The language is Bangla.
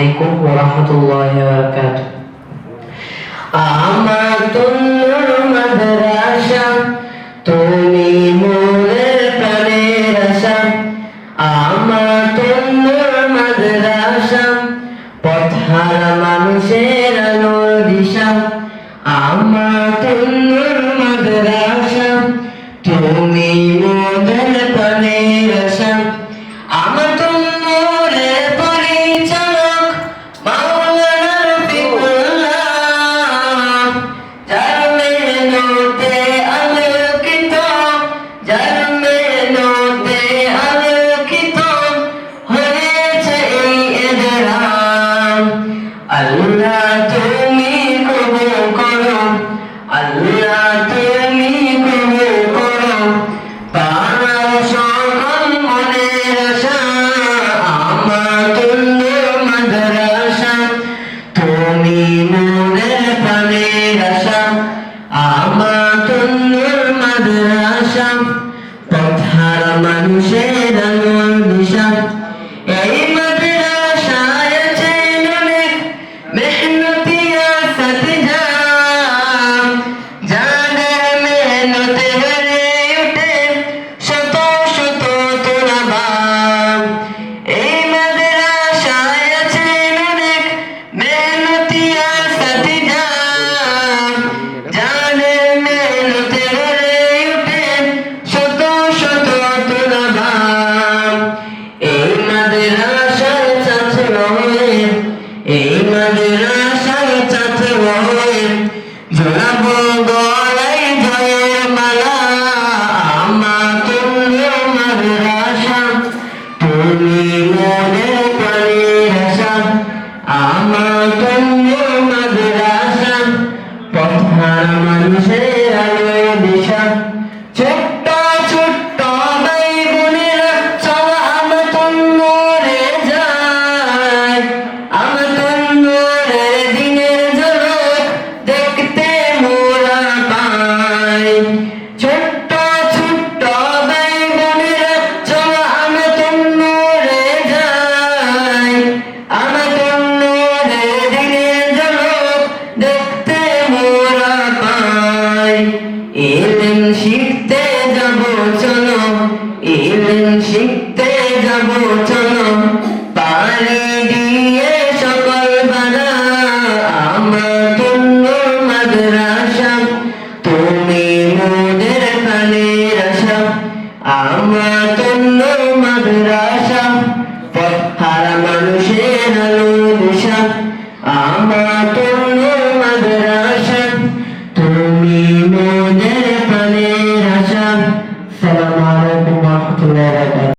আলাইকুম ওয়া রাহমাতুল্লাহি ওয়া বারাকাতুহু। আমাতুন মাদ্রাসা, তুমি মনের প্রাণের আশা। আমাতুন মাদ্রাসা পথহারা মানুষের আলোর দিশা। আমাতুন মাদ্রাসা, তুমি মনের day. আমাতুল মাদ্রাসা পথার মানুষের আলো آمنوا আমা চলল মাদ্রাসা পথ হারা মানুষের আলো দিশা। আমা চলল মাদ্রাসা তুমি মোদের